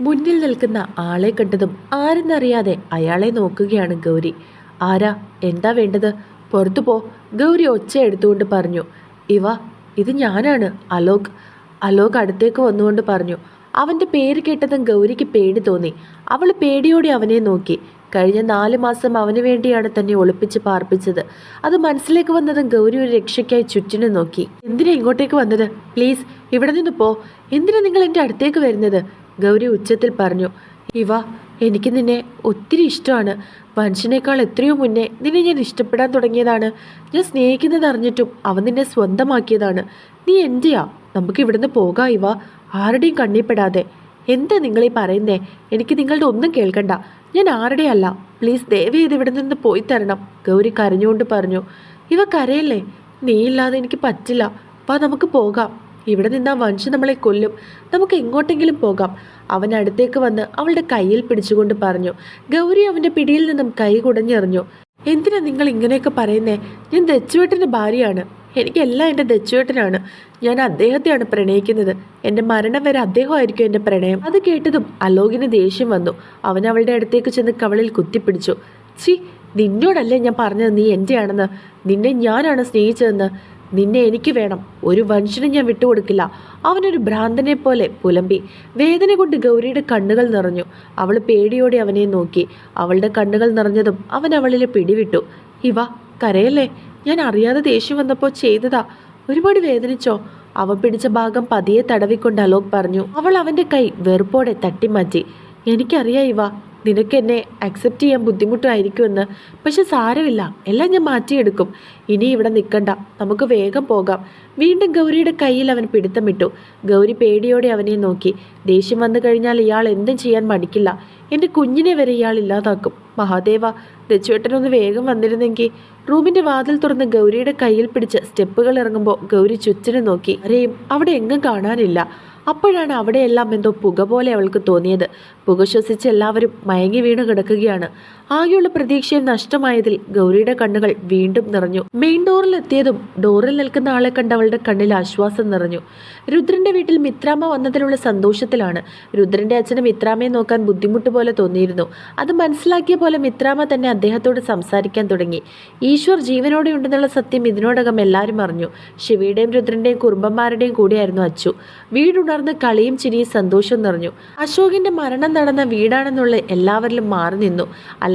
മുന്നിൽ നിൽക്കുന്ന ആളെ കണ്ടതും ആരെന്നറിയാതെ അയാളെ നോക്കുകയാണ് ഗൗരി. ആരാ? എന്താ വേണ്ടത്? പുറത്തു പോ. ഗൗരി ഒച്ച എടുത്തുകൊണ്ട് പറഞ്ഞു ഇവ ഇത് ഞാനാണ് അലോക്. അലോക് അടുത്തേക്ക് വന്നുകൊണ്ട് പറഞ്ഞു അവന്റെ പേര് കേട്ടതും ഗൗരിക്ക് പേടി തോന്നി. അവൾ പേടിയോടെ അവനെ നോക്കി. കഴിഞ്ഞ നാല് മാസം അവന് വേണ്ടിയാണ് തന്നെ ഒളിപ്പിച്ച് പാർപ്പിച്ചത്. അത് മനസ്സിലേക്ക് വന്നതും ഗൗരി ഒരു രക്ഷയ്ക്കായി ചുറ്റിനെ നോക്കി. എന്തിനാ ഇങ്ങോട്ടേക്ക് വന്നത്? പ്ലീസ് ഇവിടെ നിന്ന് പോ. എന്തിനാ നിങ്ങൾ എന്റെ അടുത്തേക്ക് വരുന്നത്? ഗൗരി ഉച്ചത്തിൽ പറഞ്ഞു ഇവ എനിക്ക് നിന്നെ ഒത്തിരി ഇഷ്ടമാണ്. മനുഷ്യനേക്കാൾ എത്രയോ മുന്നേ നിന്നെ ഞാൻ ഇഷ്ടപ്പെടാൻ തുടങ്ങിയതാണ്. ഞാൻ സ്നേഹിക്കുന്നത് അറിഞ്ഞിട്ടും അവൻ നിന്നെ സ്വന്തമാക്കിയതാണ്. നീ എന്റെയാ? നമുക്ക് ഇവിടുന്ന് പോകാം ഇവ. ആരുടെയും കണ്ണിപ്പെടാതെ എന്താ നിങ്ങളീ പറയുന്നേ? എനിക്ക് നിങ്ങളുടെ ഒന്നും കേൾക്കണ്ട. ഞാൻ ആരുടെയല്ല പ്ലീസ് ദയവ് ചെയ്ത് ഇവിടെ നിന്ന് പോയി തരണം ഗൗരി കരഞ്ഞുകൊണ്ട് പറഞ്ഞു. ഇവ കരയല്ലേ? നീ ഇല്ലാതെ എനിക്ക് പറ്റില്ല. വാ നമുക്ക് പോകാം. ഇവിടെ നിന്നാ വംശം നമ്മളെ കൊല്ലും. നമുക്ക് എങ്ങോട്ടെങ്കിലും പോകാം. അവൻ അടുത്തേക്ക് വന്ന് അവളുടെ കയ്യിൽ പിടിച്ചുകൊണ്ട് പറഞ്ഞു ഗൗരി അവന്റെ പിടിയിൽ നിന്നും കൈ കുടഞ്ഞെറിഞ്ഞു. എന്തിനാ നിങ്ങൾ ഇങ്ങനെയൊക്കെ പറയുന്നേ? ഞാൻ ദച്ചുവേട്ടന്റെ ഭാര്യയാണ്. എനിക്കെല്ലാം എന്റെ ദച്ചുവേട്ടനാണ്. ഞാൻ അദ്ദേഹത്തെയാണ് പ്രണയിക്കുന്നത്. എന്റെ മരണം വരെ അദ്ദേഹമായിരിക്കും എന്റെ പ്രണയം. അത് കേട്ടതും അലോകിന് ദേഷ്യം വന്നു. അവൻ അവളുടെ അടുത്തേക്ക് ചെന്ന് കവളിൽ കുത്തിപ്പിടിച്ചു. ചി നിന്നോടല്ലേ ഞാൻ പറഞ്ഞത്? നീ എന്റെയാണെന്ന് നിന്നെ ഞാനാണ് സ്നേഹിച്ചതെന്ന്. നിന്നെ എനിക്ക് വേണം. ഒരു വംശനും ഞാൻ വിട്ടുകൊടുക്കില്ല. അവനൊരു ഭ്രാന്തനെ പോലെ പുലമ്പി. വേദന കൊണ്ട് ഗൗരിയുടെ കണ്ണുകൾ നിറഞ്ഞു. അവൾ പേടിയോടെ അവനെ നോക്കി. അവളുടെ കണ്ണുകൾ നിറഞ്ഞതും അവൻ അവളിലെ പിടിവിട്ടു. ഇവ കരയല്ലേ? ഞാൻ അറിയാതെ ദേഷ്യം വന്നപ്പോൾ ചെയ്തതാ. ഒരുപാട് വേദനിച്ചോ? അവൻ പിടിച്ച ഭാഗം പതിയെ തടവിക്കൊണ്ട് അലോക് പറഞ്ഞു. അവൾ അവന്റെ കൈ വെറുപ്പോടെ തട്ടിമാറ്റി. എനിക്കറിയാം ഇവ നിനക്ക് എന്നെ അക്സെപ്റ്റ് ചെയ്യാൻ ബുദ്ധിമുട്ടായിരിക്കുമെന്ന്. പക്ഷെ സാരമില്ല. എല്ലാം ഞാൻ മാറ്റിയെടുക്കും. ഇനി ഇവിടെ നിൽക്കണ്ട നമുക്ക് വേഗം പോകാം. വീണ്ടും ഗൗരിയുടെ കയ്യിൽ അവൻ പിടുത്തമിട്ടു. ഗൗരി പേടിയോടെ അവനെ നോക്കി. ദേഷ്യം വന്നു കഴിഞ്ഞാൽ ഇയാൾ എന്തും ചെയ്യാൻ മടിക്കില്ല. എന്റെ കുഞ്ഞിനെ വരെ ഇയാൾ ഇല്ലാതാക്കും. മഹാദേവ ദച്ചുവേട്ടനൊന്ന് വേഗം വന്നിരുന്നെങ്കിൽ. റൂമിന്റെ വാതിൽ തുറന്ന് ഗൗരിയുടെ കയ്യിൽ പിടിച്ച് സ്റ്റെപ്പുകൾ ഇറങ്ങുമ്പോൾ ഗൗരി ചുറ്റിനെ നോക്കി. ആരെയും അവിടെ എങ്ങും കാണാനില്ല. അപ്പോഴാണ് അവിടെയെല്ലാം എന്തോ പുക പോലെ അവൾക്ക് തോന്നിയത്. പുക ശ്വസിച്ച് എല്ലാവരും മയങ്ങി വീണ് കിടക്കുകയാണ് ആകെയുള്ള പ്രതീക്ഷയും നഷ്ടമായതിൽ ഗൗരിയുടെ കണ്ണുകൾ വീണ്ടും നിറഞ്ഞു. മെയിൻ ഡോറിൽ എത്തിയതും ഡോറിൽ നിൽക്കുന്ന ആളെ കണ്ട് അവളുടെ കണ്ണിൽ ആശ്വാസം നിറഞ്ഞു. രുദ്രന്റെ വീട്ടിൽ മിത്രാമ്മ വന്നതിലുള്ള സന്തോഷത്തിലാണ് രുദ്രന്റെ അച്ഛന് മിത്രാമ്മയെ നോക്കാൻ ബുദ്ധിമുട്ട് പോലെ തോന്നിയിരുന്നു. അത് മനസ്സിലാക്കിയ പോലെ മിത്രാമ്മ തന്നെ അദ്ദേഹത്തോട് സംസാരിക്കാൻ തുടങ്ങി. ഈശ്വർ ജീവനോടെ ഉണ്ടെന്നുള്ള സത്യം ഇതിനോടകം എല്ലാവരും അറിഞ്ഞു. ശിവയുടെയും രുദ്രന്റെയും കുടുംബന്മാരുടെയും കൂടിയായിരുന്നു അച്ചു. വീടുണർന്ന് കളിയും ചിരിയും സന്തോഷം നിറഞ്ഞു. അശോകിന്റെ മരണം നടന്ന വീടാണെന്നുള്ള എല്ലാവരിലും മാറി നിന്നു.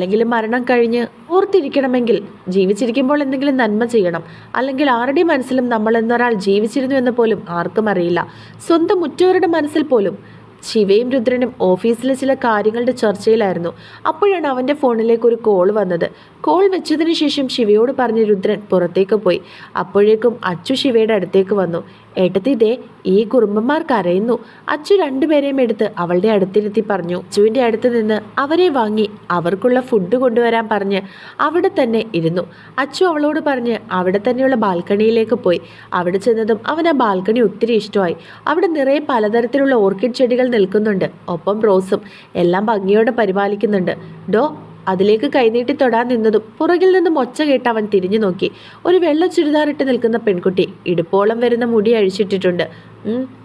അല്ലെങ്കിൽ മരണം കഴിഞ്ഞ് ഓർത്തിരിക്കണമെങ്കിൽ ജീവിച്ചിരിക്കുമ്പോൾ എന്തെങ്കിലും നന്മ ചെയ്യണം. അല്ലെങ്കിൽ ആരുടെ മനസ്സിലും നമ്മൾ എന്നൊരാൾ ജീവിച്ചിരുന്നു എന്ന് പോലും ആർക്കും അറിയില്ല. സ്വന്തം മുറ്റവരുടെ മനസ്സിൽ പോലും ശിവയും രുദ്രനും ഓഫീസിലെ ചില കാര്യങ്ങളുടെ ചർച്ചയിലായിരുന്നു. അപ്പോഴാണ് അവന്റെ ഫോണിലേക്ക് ഒരു കോൾ വന്നത്. കോൾ വെച്ചതിന് ശേഷം ശിവയോട് പറഞ്ഞ് രുദ്രൻ പുറത്തേക്ക് പോയി. അപ്പോഴേക്കും അച്ചു ശിവയുടെ അടുത്തേക്ക് വന്നു. ഏട്ടത്തി ഈ കുറുമ്പന്മാർ കരയുന്നു. അച്ചു രണ്ടുപേരെയും എടുത്ത് അവളുടെ അടുത്തിരുത്തി പറഞ്ഞു അച്ചുവിന്റെ അടുത്ത് നിന്ന് അവരെ വാങ്ങി അവർക്കുള്ള ഫുഡ് കൊണ്ടുവരാൻ പറഞ്ഞ് അവിടെ തന്നെ ഇരുന്നു. അച്ചു അവളോട് പറഞ്ഞ് അവിടെ തന്നെയുള്ള ബാൽക്കണിയിലേക്ക് പോയി. അവിടെ ചെന്നതും അവൻ ആ ബാൽക്കണി ഒത്തിരി ഇഷ്ടമായി. അവിടെ നിറയെ പലതരത്തിലുള്ള ഓർക്കിഡ് ചെടികൾ നിൽക്കുന്നുണ്ട്. ഒപ്പം റോസും എല്ലാം ഭംഗിയോടെ പരിപാലിക്കുന്നുണ്ട്. ഡോ അതിലേക്ക് കൈനീട്ടി തൊടാൻ നിന്നതും പുറകിൽ നിന്നും ഒച്ച കേട്ട് അവൻ തിരിഞ്ഞു നോക്കി. ഒരു വെള്ള ചുരിദാറിട്ട് നിൽക്കുന്ന പെൺകുട്ടി ഇടുപ്പോളം വരുന്ന മുടി അഴിച്ചിട്ടിട്ടുണ്ട്.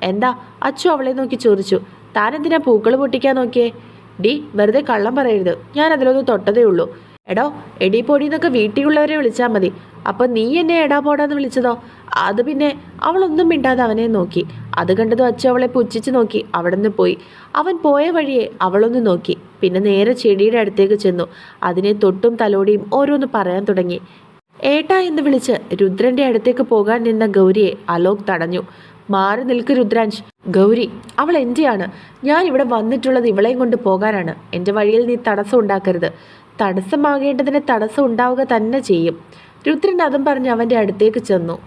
എന്താ? അച്ചു അവളെ നോക്കി ചോദിച്ചു. താൻ എന്തിനാ പൂക്കൾ പൊട്ടിക്കാൻ നോക്കിയേ? ഡി വെറുതെ കള്ളം പറയരുത്. ഞാൻ അതിലൊന്ന് തൊട്ടതേ ഉള്ളൂ. എടോ എടി പൊടി എന്നൊക്കെ വീട്ടിലുള്ളവരെ വിളിച്ചാൽ മതി. അപ്പം നീ എന്നെ എടാ പോടാന്ന് വിളിച്ചതോ? അത് പിന്നെ അവളൊന്നും മിണ്ടാതെ അവനെ നോക്കി. അത് കണ്ടതും അച്ഛൻ അവളെ പുച്ഛിച്ച് നോക്കി. അവിടെ നിന്ന് പോയി. അവൻ പോയ വഴിയെ അവളൊന്ന് നോക്കി. പിന്നെ നേരെ ചെടിയുടെ അടുത്തേക്ക് ചെന്നു. അതിനെ തൊട്ടും തലോടിയും ഓരോന്ന് പറയാൻ തുടങ്ങി. ഏട്ടാ എന്ന് വിളിച്ച് രുദ്രന്റെ അടുത്തേക്ക് പോകാൻ നിന്ന ഗൗരിയെ അലോക് തടഞ്ഞു. മാറി നിൽക്ക് രുദ്രാൻഷ്. ഗൗരി അവൾ എന്റെയാണ് ഞാൻ ഇവിടെ വന്നിട്ടുള്ളത് ഇവളെയും കൊണ്ട് പോകാനാണ്. എന്റെ വഴിയിൽ നീ തടസ്സം ഉണ്ടാക്കരുത്. തടസ്സമാകേണ്ടതിന് തടസ്സം ഉണ്ടാവുക തന്നെ ചെയ്യും. രുദ്രൻ അതും പറഞ്ഞ് അവന്റെ അടുത്തേക്ക് ചെന്നു.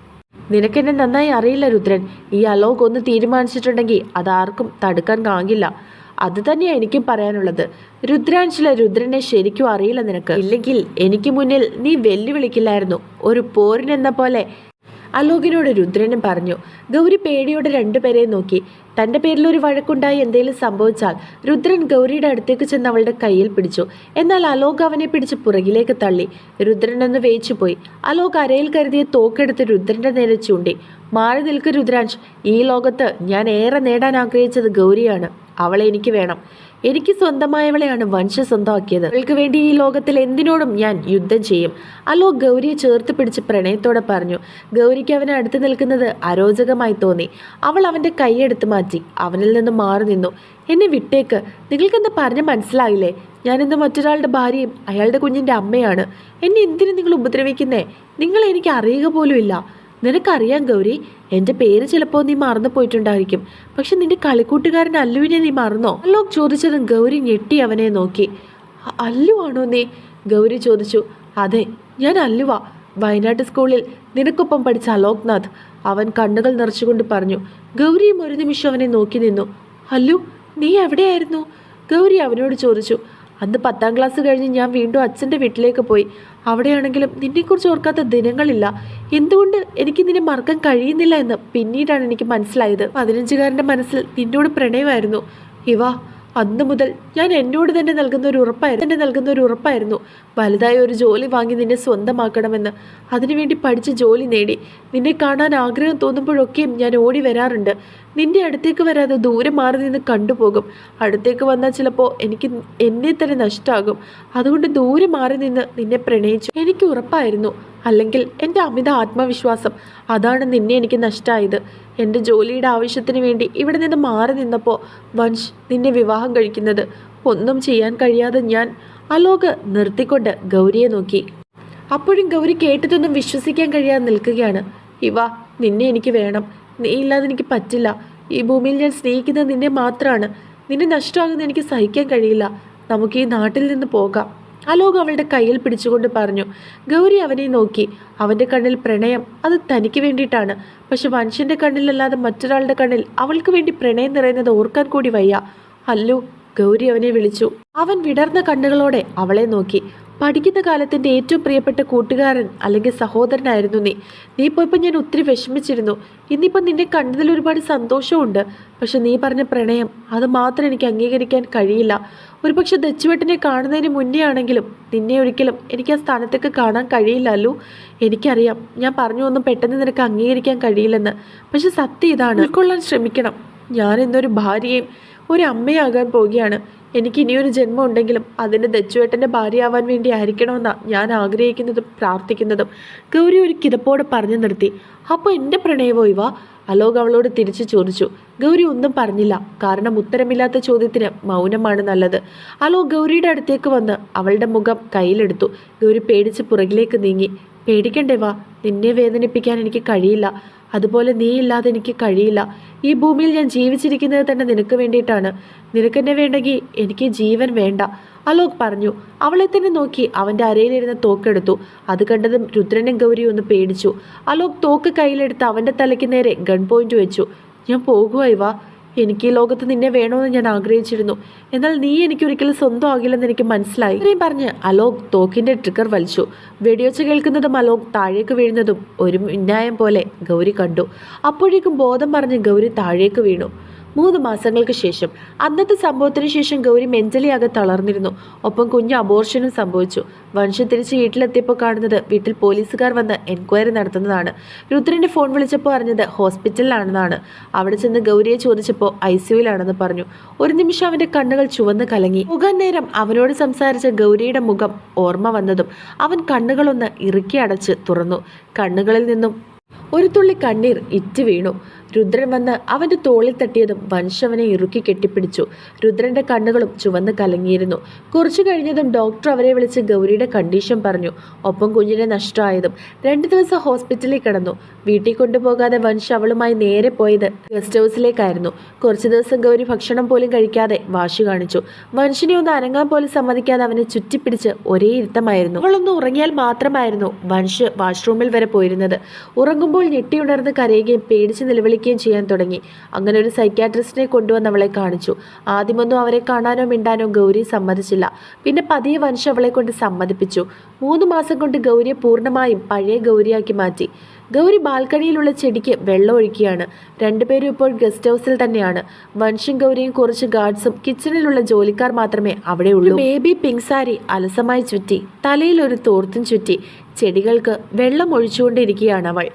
നിനക്കെന്നെ നന്നായി അറിയില്ല രുദ്രൻ. ഈ അലോക് ഒന്ന് തീരുമാനിച്ചിട്ടുണ്ടെങ്കിൽ അതാർക്കും തടുക്കാൻ കാണില്ല അത് തന്നെയാണ് എനിക്കും പറയാനുള്ളത്. രുദ്രാൻശില രുദ്രനെ ശരിക്കും അറിയില്ല നിനക്ക്. ഇല്ലെങ്കിൽ എനിക്ക് മുന്നിൽ നീ വെല്ലുവിളിക്കില്ലായിരുന്നു. ഒരു പോരിനെന്ന പോലെ അലോകിനോട് രുദ്രനും പറഞ്ഞു. ഗൗരി പേടിയോടെ രണ്ടുപേരെയും നോക്കി. തന്റെ പേരിൽ ഒരു വഴക്കുണ്ടായി എന്തെങ്കിലും സംഭവിച്ചാൽ രുദ്രൻ ഗൗരിയുടെ അടുത്തേക്ക് ചെന്ന് അവളുടെ കയ്യിൽ പിടിച്ചു. എന്നാൽ അലോക് അവനെ പിടിച്ച് പുറകിലേക്ക് തള്ളി. രുദ്രൻ ഒന്ന് വേച്ചുപോയി അലോക് അരയിൽ കരുതിയ തോക്കെടുത്ത് രുദ്രന്റെ നേരെ ചൂണ്ടി. മാറി നിൽക്ക് രുദ്രാൻഷ് ഈ ലോകത്ത് ഞാൻ ഏറെ നേടാൻ ആഗ്രഹിച്ചത് ഗൗരിയാണ്. അവളെ എനിക്ക് വേണം. എനിക്ക് സ്വന്തമായവളെയാണ് വംശ സ്വന്തമാക്കിയത്. അവൾക്ക് വേണ്ടി ഈ ലോകത്തിൽ എന്തിനോടും ഞാൻ യുദ്ധം ചെയ്യും. അലോ ഗൗരിയെ ചേർത്ത് പിടിച്ച് പ്രണയത്തോടെ പറഞ്ഞു ഗൗരിക്ക് അവനെ അടുത്ത് നിൽക്കുന്നത് അരോചകമായി തോന്നി. അവൾ അവന്റെ കൈയെടുത്ത് മാറ്റി അവനിൽ നിന്ന് മാറി നിന്നു. എന്നെ വിട്ടേക്ക്. നിങ്ങൾക്കെന്താ പറഞ്ഞ് മനസ്സിലായില്ലേ? ഞാനിന്ന് മറ്റൊരാളുടെ ഭാര്യയും അയാളുടെ കുഞ്ഞിന്റെ അമ്മയാണ്. എന്നെ എന്തിനു നിങ്ങൾ ഉപദ്രവിക്കുന്നേ? നിങ്ങൾ എനിക്ക് അറിയുക പോലുമില്ല നിനക്കറിയാം ഗൗരി എന്റെ പേര് ചിലപ്പോൾ നീ മറന്നു പോയിട്ടുണ്ടായിരിക്കും. പക്ഷെ നിന്റെ കളിക്കൂട്ടുകാരൻ അല്ലുവിനെ നീ മറന്നോ? അല്ലോക് ചോദിച്ചതും ഗൗരി ഞെട്ടി അവനെ നോക്കി. "അ- അല്ലു ആണോ നീ? ഗൗരി ചോദിച്ചു. അതെ ഞാൻ അല്ലുവ. വയനാട്ട് സ്കൂളിൽ നിനക്കൊപ്പം പഠിച്ച അലോക്നാഥ് അവൻ കണ്ണുകൾ നിറച്ചുകൊണ്ട് പറഞ്ഞു. ഗൗരിയും ഒരു നിമിഷം അവനെ നോക്കി നിന്നു. അല്ലു നീ എവിടെയായിരുന്നു? ഗൗരി അവനോട് ചോദിച്ചു. അന്ന് പത്താം ക്ലാസ് കഴിഞ്ഞ് ഞാൻ വീണ്ടും അച്ഛന്റെ വീട്ടിലേക്ക് പോയി. അവിടെയാണെങ്കിലും നിന്നെക്കുറിച്ച് ഓർക്കാത്ത ദിനങ്ങളില്ല. എന്തുകൊണ്ട് എനിക്ക് നിന്നെ മറക്കാൻ കഴിയുന്നില്ല എന്ന് പിന്നീടാണ് എനിക്ക് മനസ്സിലായത്. പതിനഞ്ചുകാരന്റെ മനസ്സിൽ നിന്നോട് പ്രണയമായിരുന്നു. ഇവ അന്ന് മുതൽ ഞാൻ എന്നോട് തന്നെ നൽകുന്ന ഒരു ഉറപ്പായിരുന്നു. തന്നെ നൽകുന്ന ഒരു ഉറപ്പായിരുന്നു. വലുതായ ഒരു ജോലി വാങ്ങി നിന്നെ സ്വന്തമാക്കണമെന്ന്. അതിനുവേണ്ടി പഠിച്ച് ജോലി നേടി. നിന്നെ കാണാൻ ആഗ്രഹം തോന്നുമ്പോഴൊക്കെയും ഞാൻ ഓടി വരാറുണ്ട്. നിന്റെ അടുത്തേക്ക് വരാതെ ദൂരെ മാറി നിന്ന് കണ്ടുപോകും. അടുത്തേക്ക് വന്നാൽ ചിലപ്പോൾ എനിക്ക് എന്നെ തന്നെ നഷ്ടമാകും അതുകൊണ്ട് ദൂരെ മാറി നിന്ന് നിന്നെ പ്രണയിച്ചു. എനിക്ക് ഉറപ്പായിരുന്നു. അല്ലെങ്കിൽ എന്റെ അമിത ആത്മവിശ്വാസം അതാണ് നിന്നെ എനിക്ക് നഷ്ടമായത് എന്റെ ജോലിയുടെ ആവശ്യത്തിന് വേണ്ടി ഇവിടെ നിന്ന് മാറി നിന്നപ്പോൾ വൻഷ് നിന്നെ വിവാഹം കഴിക്കുന്നത്. ഒന്നും ചെയ്യാൻ കഴിയാതെ ഞാൻ അലോക് നിർത്തിക്കൊണ്ട് ഗൗരിയെ നോക്കി. അപ്പോഴും ഗൗരി കേട്ടതൊന്നും വിശ്വസിക്കാൻ കഴിയാതെ നിൽക്കുകയാണ്. ഇവ നിന്നെ എനിക്ക് വേണം. നീ ഇല്ലാതെ എനിക്ക് പറ്റില്ല. ഈ ഭൂമിയിൽ ഞാൻ സ്നേഹിക്കുന്നത് നിന്നെ മാത്രമാണ് നിന്നെ നഷ്ടമാകുന്നത് എനിക്ക് സഹിക്കാൻ കഴിയില്ല. നമുക്ക് ഈ നാട്ടിൽ നിന്ന് പോകാം. അലോക് അവളുടെ കയ്യിൽ പിടിച്ചുകൊണ്ട് പറഞ്ഞു ഗൗരി അവനെ നോക്കി. അവന്റെ കണ്ണിൽ പ്രണയം. അത് തനിക്ക് വേണ്ടിയിട്ടാണ്. പക്ഷെ മനുഷ്യന്റെ കണ്ണിലല്ലാതെ മറ്റൊരാളുടെ കണ്ണിൽ അവൾക്ക് വേണ്ടി പ്രണയം നിറയുന്നത് ഓർക്കാൻ കൂടി വയ്യ. അല്ലു ഗൗരി അവനെ വിളിച്ചു. അവൻ വിടർന്ന കണ്ണുകളോടെ അവളെ നോക്കി. പഠിക്കുന്ന കാലത്തിന്റെ ഏറ്റവും പ്രിയപ്പെട്ട കൂട്ടുകാരൻ അല്ലെങ്കിൽ സഹോദരനായിരുന്നു നീ. നീ പോയപ്പോൾ ഞാൻ ഒത്തിരി വിഷമിച്ചിരുന്നു. ഇന്നിപ്പം നിന്നെ കണ്ടതിൽ ഒരുപാട് സന്തോഷമുണ്ട് പക്ഷെ നീ പറഞ്ഞ പ്രണയം അത് മാത്രം എനിക്ക് അംഗീകരിക്കാൻ കഴിയില്ല. ഒരുപക്ഷെ ദച്ചുവേട്ടനെ കാണുന്നതിന് മുന്നേ ആണെങ്കിലും നിന്നെ ഒരിക്കലും എനിക്ക് ആ സ്ഥാനത്തേക്ക് കാണാൻ കഴിയില്ല അല്ലു. എനിക്കറിയാം. ഞാൻ പറഞ്ഞു ഒന്നും പെട്ടെന്ന് നിനക്ക് അംഗീകരിക്കാൻ കഴിയില്ലെന്ന്. പക്ഷെ സത്യം ഇതാണ്. ഉൾക്കൊള്ളാൻ ശ്രമിക്കണം. ഞാൻ ഇന്നൊരു ഭാര്യയും ഒരു അമ്മയാകാൻ പോവുകയാണ് എനിക്ക് ഇനിയൊരു ജന്മം ഉണ്ടെങ്കിലും അതിന്റെ ദച്ചുവേട്ടന്റെ ഭാര്യയാവാൻ വേണ്ടി ആയിരിക്കണമെന്നാണ് ഞാൻ ആഗ്രഹിക്കുന്നതും പ്രാർത്ഥിക്കുന്നതും. ഗൗരി ഒരു കിതപ്പോടെ പറഞ്ഞു നിർത്തി. അപ്പോൾ എന്റെ പ്രണയമോ ഇവ? അലോക് അവളോട് തിരിച്ചു ചോദിച്ചു. ഗൗരി ഒന്നും പറഞ്ഞില്ല. കാരണം ഉത്തരമില്ലാത്ത ചോദ്യത്തിന് മൗനമാണ് നല്ലത്. അലോക് ഗൗരിയുടെ അടുത്തേക്ക് വന്ന് അവളുടെ മുഖം കയ്യിലെടുത്തു. ഗൗരി പേടിച്ച് പുറകിലേക്ക് നീങ്ങി. പേടിക്കണ്ടേ വാ? നിന്നെ വേദനിപ്പിക്കാൻ എനിക്ക് കഴിയില്ല. അതുപോലെ നീ ഇല്ലാതെ എനിക്ക് കഴിയില്ല. ഈ ഭൂമിയിൽ ഞാൻ ജീവിച്ചിരിക്കുന്നത് തന്നെ നിനക്ക് വേണ്ടിയിട്ടാണ്. നിനക്കെന്നെ വേണ്ടെങ്കിൽ എനിക്ക് ജീവൻ വേണ്ട. അലോക് പറഞ്ഞു. അവളെ തന്നെ നോക്കി അവന്റെ അരയിലിരുന്ന തോക്കെടുത്തു. അത് കണ്ടതും രുദ്രനും ഗൗരിയും ഒന്ന് പേടിച്ചു. അലോക് തോക്ക് കയ്യിലെടുത്ത് അവന്റെ തലയ്ക്ക് നേരെ ഗൺ പോയിന്റ് വെച്ചു. ഞാൻ പോകുക ഇവ. എനിക്ക് ഈ ലോകത്ത് നിന്നെ വേണമെന്ന് ഞാൻ ആഗ്രഹിച്ചിരുന്നു. എന്നാൽ നീ എനിക്ക് ഒരിക്കലും സ്വന്തമാകില്ലെന്ന് എനിക്ക് മനസ്സിലായി. ഇത്രയും പറഞ്ഞ് അലോക് തോക്കിന്റെ ട്രിഗർ വലിച്ചു. വെടിയൊച്ച കേൾക്കുന്നതും അലോക് താഴേക്ക് വീഴുന്നതും ഒരു മിന്നായം പോലെ ഗൗരി കണ്ടു. അപ്പോഴേക്കും ബോധം പറഞ്ഞ് ഗൗരി താഴേക്ക് വീണു. മൂന്ന് മാസങ്ങൾക്ക് ശേഷം. അന്നത്തെ സംഭവത്തിന് ശേഷം ഗൗരി മെന്റലി ആകെ തളർന്നിരുന്നു. ഒപ്പം കുഞ്ഞ് അബോർഷനും സംഭവിച്ചു. വംശം തിരിച്ച് വീട്ടിലെത്തിയപ്പോൾ കാണുന്നത് വീട്ടിൽ പോലീസുകാർ വന്ന് എൻക്വയറി നടത്തുന്നതാണ്. രുദ്രന്റെ ഫോൺ വിളിച്ചപ്പോൾ അറിഞ്ഞത് ഹോസ്പിറ്റലിലാണെന്നാണ് അവിടെ ചെന്ന് ഗൗരിയെ ചോദിച്ചപ്പോൾ ഐ സിയുലാണെന്ന് പറഞ്ഞു. ഒരു നിമിഷം അവന്റെ കണ്ണുകൾ ചുവന്ന് കലങ്ങി. മുഖം നേരം അവനോട് സംസാരിച്ച ഗൗരിയുടെ മുഖം ഓർമ്മ വന്നതും അവൻ കണ്ണുകളൊന്ന് ഇറുക്കി അടച്ച് തുറന്നു. കണ്ണുകളിൽ നിന്നും ഒരു തുള്ളി കണ്ണീർ ഇറ്റ് വീണു. രുദ്രൻ വന്ന് അവന്റെ തോളിൽ തട്ടിയതും വൻഷവനെ ഇറുക്കി കെട്ടിപ്പിടിച്ചു. രുദ്രന്റെ കണ്ണുകളും ചുവന്ന് കലങ്ങിയിരുന്നു. കുറച്ചു കഴിഞ്ഞതും ഡോക്ടർ അവരെ വിളിച്ച് ഗൗരിയുടെ കണ്ടീഷൻ പറഞ്ഞു. ഒപ്പം കുഞ്ഞിനെ നഷ്ടമായതും. രണ്ടു ദിവസം ഹോസ്പിറ്റലിൽ കിടന്നു. വീട്ടിൽ കൊണ്ടുപോകാതെ വൻഷ് അവളുമായി നേരെ പോയത് ഗസ്റ്റ് ഹൗസിലേക്കായിരുന്നു. കുറച്ചു ദിവസം ഗൗരി ഭക്ഷണം പോലും കഴിക്കാതെ വാശി കാണിച്ചു. വൻഷിനെ ഒന്ന് അനങ്ങാൻ പോലും സമ്മതിക്കാതെ അവനെ ചുറ്റിപ്പിടിച്ച് ഒരേ ഇരുത്തമായിരുന്നു. അവളൊന്ന് ഉറങ്ങിയാൽ മാത്രമായിരുന്നു വൻഷ് വാഷ്റൂമിൽ വരെ പോയിരുന്നത്. ഉറങ്ങുമ്പോൾ ഞെട്ടിയുണർന്ന് കരയുകയും പേടിച്ച് നിലവിളിക്കുകയും ചെയ്യാൻ തുടങ്ങി. അങ്ങനെ ഒരു സൈക്യാട്രിസ്റ്റിനെ കൊണ്ടുവന്ന് അവളെ കാണിച്ചു. ആദ്യമൊന്നും അവരെ കാണാനോ മിണ്ടാനോ ഗൗരി സമ്മതിച്ചില്ല. പിന്നെ പതിയെ വൻഷ് അവളെ കൊണ്ട് സമ്മതിപ്പിച്ചു. മൂന്ന് മാസം കൊണ്ട് ഗൗരിയെ പൂർണമായും പഴയ ഗൗരിയാക്കി മാറ്റി. ഗൗരി ബാൽക്കണിയിലുള്ള ചെടിക്ക് വെള്ളം ഒഴിക്കുകയാണ്. രണ്ടുപേരും ഇപ്പോൾ ഗസ്റ്റ് ഹൗസിൽ തന്നെയാണ്. വൻഷും ഗൗരിയും കുറച്ച് ഗാർഡ്സും കിച്ചണിലുള്ള ജോലിക്കാർ മാത്രമേ അവിടെ ഉള്ളൂ. ബേബി പിങ്ക് സാരി അലസമായി ചുറ്റി തലയിൽ ഒരു തോർത്തും ചുറ്റി ചെടികൾക്ക് വെള്ളം ഒഴിച്ചുകൊണ്ടിരിക്കുകയാണ് അവൾ.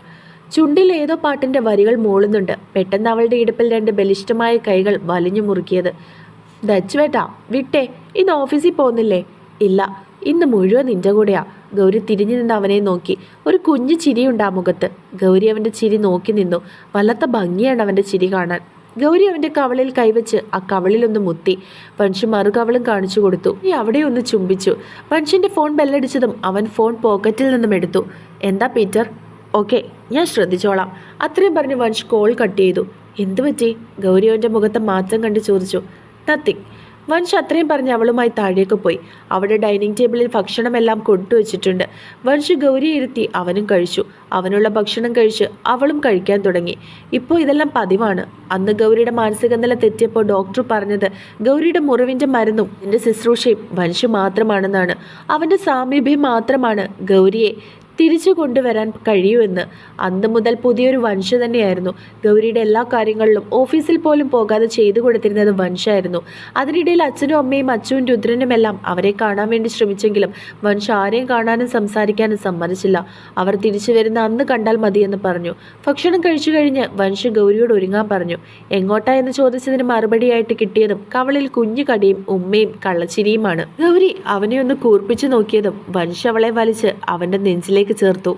ചുണ്ടിൽ ഏതോ പാട്ടിന്റെ വരികൾ മൂളുന്നുണ്ട്. പെട്ടെന്ന് അവളുടെ ഇടുപ്പിൽ രണ്ട് ബലിഷ്ടമായ കൈകൾ വലിഞ്ഞു മുറുക്കിയത്. ദച്ചുവേട്ടാ വിട്ടേ ഇന്ന് ഓഫീസിൽ പോകുന്നില്ലേ? ഇല്ല ഇന്ന് മുഴുവൻ നിന്റെ കൂടെയാ. ഗൗരി തിരിഞ്ഞു നിന്ന് അവനെ നോക്കി. ഒരു കുഞ്ഞു ചിരിയുണ്ട് ആ മുഖത്ത്. ഗൗരി അവന്റെ ചിരി നോക്കി നിന്നു. വല്ലാത്ത ഭംഗിയാണ് അവന്റെ ചിരി കാണാൻ. ഗൗരി അവന്റെ കവളിൽ കൈവച്ച് ആ കവളിലൊന്ന് മുത്തി. പൻഷു മറുകവളും കാണിച്ചു കൊടുത്തു. നീ അവിടെ ഒന്ന് ചുംബിച്ചു. പൻഷിന്റെ ഫോൺ ബെല്ലടിച്ചതും അവൻ ഫോൺ പോക്കറ്റിൽ നിന്നും എടുത്തു. എന്താ പീറ്റർ? ഓക്കെ ഞാൻ ശ്രദ്ധിച്ചോളാം. അത്രയും പറഞ്ഞ് വൻഷ് കോൾ കട്ട് ചെയ്തു. എന്തു പറ്റി? ഗൗരി അവന്റെ മുഖത്തെ മാറ്റം കണ്ട് ചോദിച്ചു. നത്തിങ്. വൻഷ് അത്രയും പറഞ്ഞ് അവളുമായി താഴേക്ക് പോയി. അവിടെ ഡൈനിങ് ടേബിളിൽ ഭക്ഷണമെല്ലാം കൊണ്ടുവച്ചിട്ടുണ്ട്. വൻഷ് ഗൗരി ഇരുത്തി അവനും കഴിച്ചു. അവനുള്ള ഭക്ഷണം കഴിച്ച് അവളും കഴിക്കാൻ തുടങ്ങി. ഇപ്പോൾ ഇതെല്ലാം പതിവാണ്. അന്ന് ഗൗരിയുടെ മാനസിക നില തെറ്റിയപ്പോൾ ഡോക്ടർ പറഞ്ഞത് ഗൗരിയുടെ മുറിവിന്റെ മരുന്നും എന്റെ ശുശ്രൂഷയും വൻഷ് മാത്രമാണെന്നാണ്. അവന്റെ സാമീപ്യം മാത്രമാണ് ഗൗരിയെ തിരിച്ചു കൊണ്ടുവരാൻ കഴിയുമെന്ന് അന്ന് മുതൽ പുതിയൊരു വൻഷ തന്നെയായിരുന്നു. ഗൗരിയുടെ എല്ലാ കാര്യങ്ങളിലും ഓഫീസിൽ പോലും പോകാതെ ചെയ്തു കൊടുത്തിരുന്നത് വൻഷായിരുന്നു അതിനിടയിൽ അച്ഛനും അമ്മയും അച്ഛനും രുദ്രനുമെല്ലാം അവരെ കാണാൻ വേണ്ടി ശ്രമിച്ചെങ്കിലും വൻഷ ആരെയും കാണാനും സംസാരിക്കാനും സമ്മതിച്ചില്ല. അവർ തിരിച്ചു വരുന്ന അന്ന് കണ്ടാൽ മതിയെന്ന് പറഞ്ഞു. ഭക്ഷണം കഴിച്ചു കഴിഞ്ഞ് വൻഷ ഗൗരിയോട് ഒരുങ്ങാൻ പറഞ്ഞു. എങ്ങോട്ടാ? എന്ന് ചോദിച്ചതിന് മറുപടിയായിട്ട് കിട്ടിയതും കവളിൽ കുഞ്ഞു കടിയും ഉമ്മയും കള്ളച്ചിരിയുമാണ്. ഗൗരി അവനെ ഒന്ന് കൂർപ്പിച്ചു നോക്കിയതും വൻഷ അവളെ വലിച്ച് അവന്റെ നെഞ്ചിലേക്ക് ചേർത്തു.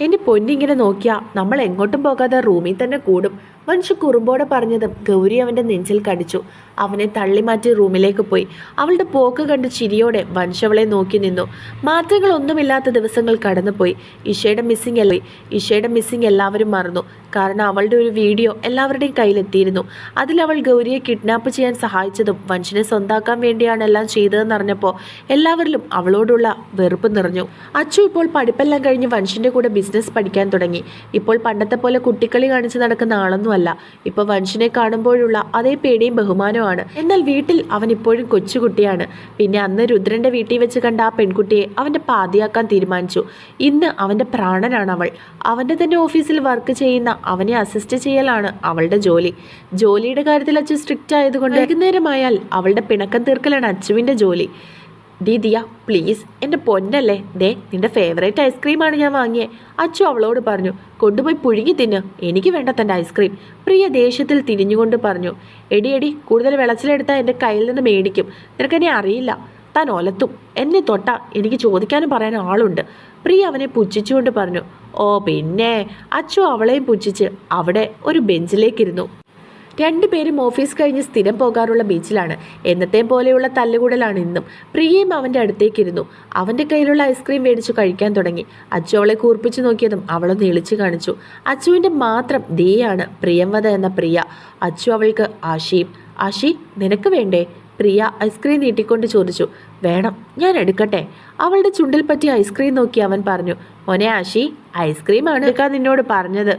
എന്റെ പൊന്നിങ്ങനെ നോക്കിയാ നമ്മൾ എങ്ങോട്ടും പോകാതെ റൂമിൽ തന്നെ കൂടും. മനുഷ്യ കുറുമ്പോടെ പറഞ്ഞതും ഗൗരി അവന്റെ നെഞ്ചിൽ കടിച്ചു. അവനെ തള്ളി മാറ്റി റൂമിലേക്ക് പോയി. അവളുടെ പോക്ക് കണ്ട് ചിരിയോടെ വൻഷ് അവളെ നോക്കി നിന്നു. മാറ്റങ്ങളൊന്നുമില്ലാത്ത ദിവസങ്ങൾ കടന്നുപോയി. ഇഷയുടെ മിസ്സിംഗ് അല്ലേ ഇഷയുടെ മിസ്സിംഗ് എല്ലാവരും മറന്നു. കാരണം അവളുടെ ഒരു വീഡിയോ എല്ലാവരുടെയും കയ്യിലെത്തിയിരുന്നു. അതിൽ അവൾ ഗൗരിയെ കിഡ്നാപ്പ് ചെയ്യാൻ സഹായിച്ചതും വൻഷിനെ സ്വന്താക്കാൻ വേണ്ടിയാണ് എല്ലാം ചെയ്തതെന്ന് അറിഞ്ഞപ്പോൾ എല്ലാവരിലും അവളോടുള്ള വെറുപ്പ് നിറഞ്ഞു. അച്ചു ഇപ്പോൾ പഠിപ്പെല്ലാം കഴിഞ്ഞ് വൻഷിന്റെ കൂടെ ബിസിനസ് പഠിക്കാൻ തുടങ്ങി. ഇപ്പോൾ പണ്ടത്തെ പോലെ കുട്ടിക്കളി കാണിച്ച് നടക്കുന്ന ആളൊന്നുമല്ല ഇപ്പോൾ വൻഷിനെ കാണുമ്പോഴുള്ള അതേ പേടിയും ബഹുമാനവുമാണ്. എന്നാൽ വീട്ടിൽ അവൻ ഇപ്പോഴും കൊച്ചുകുട്ടിയാണ്. പിന്നെ അന്ന് രുദ്രന്റെ വീട്ടിൽ വെച്ച് കണ്ട ആ പെൺകുട്ടിയെ അവന്റെ പാതിയാക്കാൻ തീരുമാനിച്ചു. ഇന്ന് അവന്റെ പ്രാണനാണ് അവൾ. അവന്റെ തന്നെ ഓഫീസിൽ വർക്ക് ചെയ്യുന്ന അവനെ അസിസ്റ്റ് ചെയ്യലാണ് അവളുടെ ജോലി. ജോലിയുടെ കാര്യത്തിൽ അച്ഛൻ സ്ട്രിക്റ്റ് ആയതുകൊണ്ട് വൈകുന്നേരമായാൽ അവളുടെ പിണക്കം തീർക്കലാണ് അച്ചുവിന്റെ ജോലി. ഡി പ്ലീസ് എന്റെ പൊന്നല്ലേ. ദേ നിന്റെ ഫേവറേറ്റ് ഐസ്ക്രീമാണ് ഞാൻ വാങ്ങിയത് അച്ചു അവളോട് പറഞ്ഞു കൊണ്ടുപോയി പുഴുങ്ങി തിന്ന്. എനിക്ക് വേണ്ട തന്റെ ഐസ്ക്രീം പ്രിയ ദേഷ്യത്തിൽ തിരിഞ്ഞുകൊണ്ട് പറഞ്ഞു എടിയടി എടി കൂടുതൽ വിളച്ചിലെടുത്താൽ എന്റെ കയ്യിൽ നിന്ന് മേടിക്കും. നിനക്കെന്നെ അറിയില്ല. താൻ ഒലത്തും. എന്നെ തൊട്ട. എനിക്ക് ചോദിക്കാനും പറയാൻ ആളുണ്ട്. പ്രിയ അവനെ പുച്ഛിച്ചുകൊണ്ട് പറഞ്ഞു ഓ പിന്നെ. അച്ചു അവളെയും പുച്ഛിച്ച് അവിടെ ഒരു ബെഞ്ചിലേക്കിരുന്നു രണ്ടുപേരും ഓഫീസ് കഴിഞ്ഞ് സ്ഥിരം പോകാറുള്ള ബീച്ചിലാണ്. എന്നത്തെ പോലെയുള്ള തല്ലുകൂടലാണ് ഇന്നും. പ്രിയയും അവന്റെ അടുത്തേക്കിരുന്നു. അവന്റെ കയ്യിലുള്ള ഐസ്ക്രീം മേടിച്ചു കഴിക്കാൻ തുടങ്ങി. അച്ചു അവളെ കൂർപ്പിച്ചു നോക്കിയതും അവളൊന്ന് ഇളിച്ചു കാണിച്ചു. അച്ചുവിന്റെ മാത്രം ദേയാണ് പ്രിയംവത എന്ന പ്രിയ. അച്ചു അവൾക്ക് ആശിയും ആശി നിനക്ക് വേണ്ടേ? പ്രിയ ഐസ്ക്രീം നീട്ടിക്കൊണ്ട് ചോദിച്ചു. വേണം ഞാൻ എടുക്കട്ടെ. അവളുടെ ചുണ്ടിൽ പറ്റിയ ഐസ്ക്രീം നോക്കി അവൻ പറഞ്ഞു. മോനെ ആശി ഐസ്ക്രീമാണ്. എടുക്കാൻ നിന്നോട് പറഞ്ഞത്.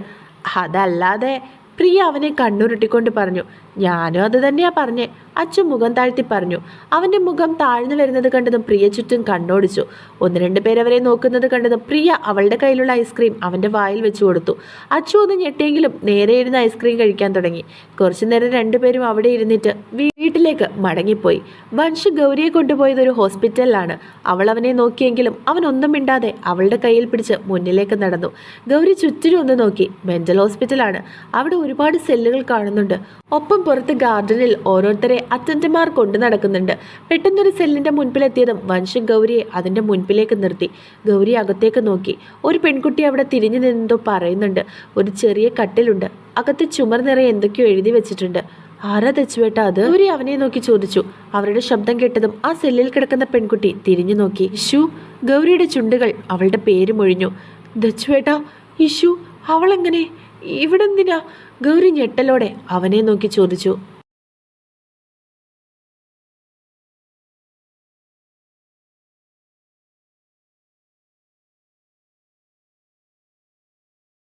അതല്ലാതെ പ്രിയ അവനെ കണ്ണുരുട്ടിക്കൊണ്ട് പറഞ്ഞു ഞാനും അത് തന്നെയാ പറഞ്ഞേ. അച്ഛൻ മുഖം താഴ്ത്തി പറഞ്ഞു. അവന്റെ മുഖം താഴ്ന്നു വരുന്നത് കണ്ടതും പ്രിയ ചുറ്റും കണ്ണോടിച്ചു. ഒന്ന് രണ്ട് പേരവരെ നോക്കുന്നത് കണ്ടതും പ്രിയ അവളുടെ കയ്യിലുള്ള ഐസ്ക്രീം അവന്റെ വായിൽ വെച്ചു കൊടുത്തു. അച്ചു ഒന്ന് ഞെട്ടിയെങ്കിലും നേരെ ഇരുന്ന് ഐസ്ക്രീം കഴിക്കാൻ തുടങ്ങി. കുറച്ചു നേരം രണ്ടുപേരും അവിടെ ഇരുന്നിട്ട് വീട്ടിലേക്ക് മടങ്ങിപ്പോയി. വൻഷ് ഗൗരിയെ കൊണ്ടുപോയത് ഒരു ഹോസ്പിറ്റലിലാണ് അവൾ അവനെ നോക്കിയെങ്കിലും അവൻ ഒന്നും മിണ്ടാതെ അവളുടെ കയ്യിൽ പിടിച്ച് മുന്നിലേക്ക് നടന്നു. ഗൗരി ചുറ്റിനും ഒന്ന് നോക്കി. മെന്റൽ ഹോസ്പിറ്റലാണ് അവിടെ ഒരുപാട് സെല്ലുകൾ കാണുന്നുണ്ട്. ഒപ്പം പുറത്ത് ഗാർഡനിൽ ഓരോരുത്തരെ അറ്റൻഡർമാർ കൊണ്ടു നടക്കുന്നുണ്ട്. പെട്ടെന്നൊരു സെല്ലിന്റെ മുൻപിലെത്തിയതും വൻഷ് ഗൗരിയെ അതിന്റെ മുൻപിലേക്ക് നിർത്തി. ഗൗരി അകത്തേക്ക് നോക്കി. ഒരു പെൺകുട്ടി അവിടെ തിരിഞ്ഞു നിന്നെന്തോ പറയുന്നുണ്ട്. ഒരു ചെറിയ കട്ടിലുണ്ട്. അകത്ത് ചുമർ നിറയെ എന്തൊക്കെയോ എഴുതി വെച്ചിട്ടുണ്ട്. ആരാ തെച്ചുവേട്ട അത്? ഗൗരി അവനെ നോക്കി ചോദിച്ചു. അവരുടെ ശബ്ദം കേട്ടതും ആ സെല്ലിൽ കിടക്കുന്ന പെൺകുട്ടി തിരിഞ്ഞു നോക്കി. ഇഷു ഗൗരിയുടെ ചുണ്ടുകൾ അവളുടെ പേര് മൊഴിഞ്ഞു. ദച്ചുവേട്ട ഇഷു അവളെങ്ങനെ? ഇവിടെന്തിനാ? ഗൗരി ഞെട്ടലോടെ അവനെ നോക്കി ചോദിച്ചു.